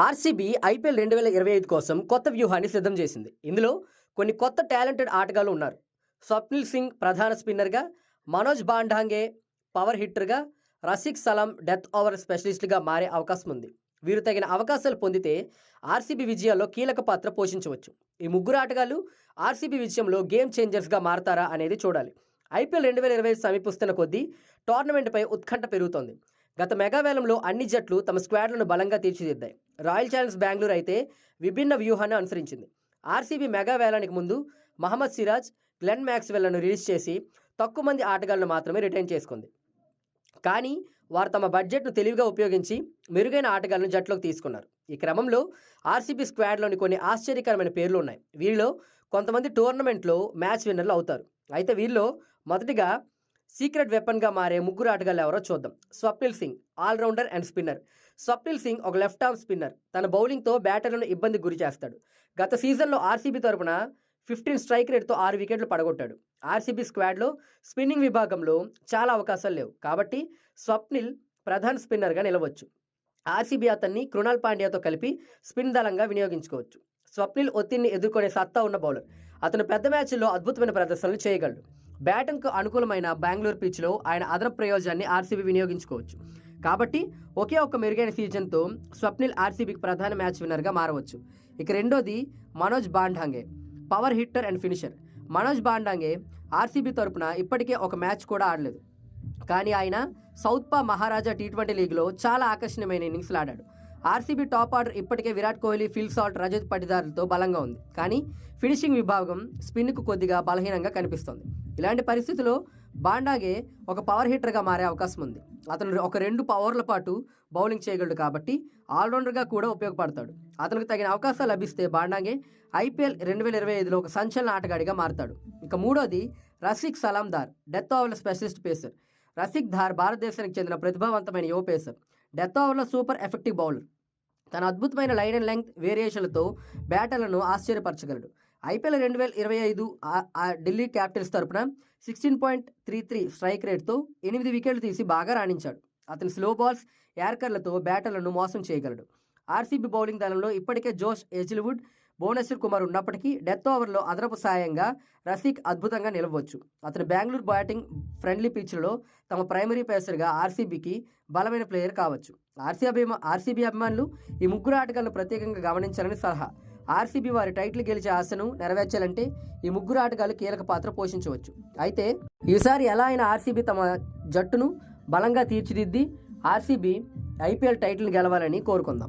RCB IPL రెండు వేల ఇరవై ఐదు కోసం కొత్త వ్యూహాన్ని సిద్ధం చేసింది. ఇందులో కొన్ని కొత్త టాలెంటెడ్ ఆటగాళ్ళు ఉన్నారు. స్వప్నిల్ సింగ్ ప్రధాన స్పిన్నర్గా మనోజ్ బాండాంగే పవర్ హిట్టర్గా రసిక్ సలాం డెత్ ఓవర్ స్పెషలిస్ట్గా మారే అవకాశం ఉంది. వీరు తగిన అవకాశాలు పొందితే ఆర్సీబీ విజయాల్లో కీలక పాత్ర పోషించవచ్చు. ఈ ముగ్గురు ఆటగాళ్ళు ఆర్సీబీ విజయంలో గేమ్ చేంజర్స్గా మారతారా అనేది చూడాలి. ఐపీఎల్ రెండు వేల ఇరవై సమీపిస్తున్న కొద్దీ టోర్నమెంట్పై ఉత్కంఠ పెరుగుతోంది. గత మెగావేలంలో అన్ని జట్లు తమ స్క్వాడ్లను బలంగా తీర్చిదిద్దాయి. రాయల్ ఛాలెంజర్స్ బెంగళూరు అయితే విభిన్న వ్యూహాన్ని అనుసరించింది. ఆర్సీబీ మెగావేలానికి ముందు మహమ్మద్ సిరాజ్ గ్లెన్ మ్యాక్స్వెల్లను రిలీజ్ చేసి తక్కువ మంది ఆటగాళ్ళను మాత్రమే రిటైన్ చేసుకుంది. కానీ వారు తమ బడ్జెట్ను తెలివిగా ఉపయోగించి మెరుగైన ఆటగాళ్ళను జట్లోకి తీసుకున్నారు. ఈ క్రమంలో ఆర్సీబీ స్క్వాడ్లోని కొన్ని ఆశ్చర్యకరమైన పేర్లు ఉన్నాయి. వీరిలో కొంతమంది టోర్నమెంట్లో మ్యాచ్ విన్నర్లు అవుతారు. అయితే వీరిలో మొదటిగా సీక్రెట్ వెపన్గా మారే ముగ్గురు ఆటగాళ్ళు ఎవరో చూద్దాం. Swapnil Singh all-rounder and spinner. Swapnil Singh ఒక లెఫ్ట్ ఆర్మ్ స్పిన్నర్. తన బౌలింగ్తో బ్యాటర్లను ఇబ్బందికి గురి చేస్తాడు. గత సీజన్లో ఆర్సీబీ తరపున ఫిఫ్టీన్ స్ట్రైక్ రేట్తో ఆరు వికెట్లు పడగొట్టాడు. ఆర్సీబీ స్క్వాడ్లో స్పిన్నింగ్ విభాగంలో చాలా అవకాశాలు లేవు. కాబట్టి స్వప్నిల్ ప్రధాన స్పిన్నర్గా నిలవచ్చు. ఆర్సీబీ అతన్ని కృణాల్ పాండ్యాతో కలిపి స్పిన్ దళంగా వినియోగించుకోవచ్చు. స్వప్నిల్ ఒత్తిడిని ఎదుర్కొనే సత్తా ఉన్న బౌలర్. అతను పెద్ద మ్యాచ్ల్లో అద్భుతమైన ప్రదర్శనలు చేయగలడు. బ్యాటింగ్కు అనుకూలమైన బెంగళూరు పిచ్లో ఆయన అదనపు ప్రయోజనాన్ని ఆర్సీబీ వినియోగించుకోవచ్చు. కాబట్టి ఒకే ఒక్క మెరుగైన సీజన్తో స్వప్నిల్ ఆర్సీబీకి ప్రధాన మ్యాచ్ విన్నర్గా మారవచ్చు. ఇక రెండోది Manoj Bandange power hitter and finisher. Manoj Bandange RCB తరపున ఇప్పటికే ఒక మ్యాచ్ కూడా ఆడలేదు. కానీ ఆయన సౌత్పా మహారాజా టీ ట్వంటీ లీగ్లో చాలా ఆకర్షణీయమైన ఇన్నింగ్స్లు ఆడాడు. ఆర్సీబీ టాప్ ఆర్డర్ ఇప్పటికే విరాట్ కోహ్లీ ఫిల్ సాల్ట్ రజత్ పటిదారులతో బలంగా ఉంది. కానీ ఫినిషింగ్ విభాగం స్పిన్కు కొద్దిగా బలహీనంగా కనిపిస్తోంది. ఇలాంటి పరిస్థితుల్లో బాండాగే ఒక పవర్ హిట్టర్గా మారే అవకాశం ఉంది. అతను ఒక రెండు పవర్ల పాటు బౌలింగ్ చేయగలడు కాబట్టి ఆల్రౌండర్గా కూడా ఉపయోగపడతాడు. అతనికి తగిన అవకాశాలు లభిస్తే బాండాగే ఐపీఎల్ రెండు వేల ఇరవై ఐదులో ఒక సంచలన ఆటగాడిగా మారతాడు. ఇక మూడోది రసిక్ సలాందార్ డెత్ ఓవర్ల స్పెషలిస్ట్ పేసర్. రసిక్ ధార్ భారతదేశానికి చెందిన ప్రతిభావంతమైన యువ పేసర్. డెత్ ఓవర్లో సూపర్ ఎఫెక్టివ్ బౌలర్. తన అద్భుతమైన లైన్ అండ్ లెంగ్త్ వేరియేషన్లతో బ్యాటర్లను ఆశ్చర్యపరచగలడు. ఐపీఎల్ రెండు వేల ఇరవై ఐదు ఢిల్లీ క్యాపిటల్స్ తరపున sixteen point three three strike రేట్తో ఎనిమిది వికెట్లు తీసి బాగా రాణించాడు. అతని స్లో బాల్స్ యార్కర్లతో బ్యాటర్లను మోసం చేయగలడు. ఆర్సీబీ బౌలింగ్ దళంలో ఇప్పటికే జోష్ ఎజిల్వుడ్ భువనేశ్వర్ కుమార్ ఉన్నప్పటికీ డెత్ ఓవర్లో అదనపు సాయంగా రసిక్ అద్భుతంగా నిలవచ్చు. అతను బెంగళూరు బ్యాటింగ్ ఫ్రెండ్లీ పిచ్లలో తమ ప్రైమరీ పేసర్గా ఆర్సీబీకి బలమైన ప్లేయర్ కావచ్చు. ఆర్సీ అభిమా ఆర్సీబీ అభిమానులు ఈ ముగ్గురు ఆటగాళ్ళను ప్రత్యేకంగా గమనించాలని సలహా. ఆర్సీబీ వారి టైటిల్ గెలిచే ఆశను నెరవేర్చాలంటే ఈ ముగ్గురు ఆటగాళ్ళు కీలక పాత్ర పోషించవచ్చు. అయితే ఈసారి ఎలా అయినా ఆర్సీబీ తమ జట్టును బలంగా తీర్చిదిద్ది ఆర్సీబీ ఐపీఎల్ టైటిల్ గెలవాలని కోరుకుందాం.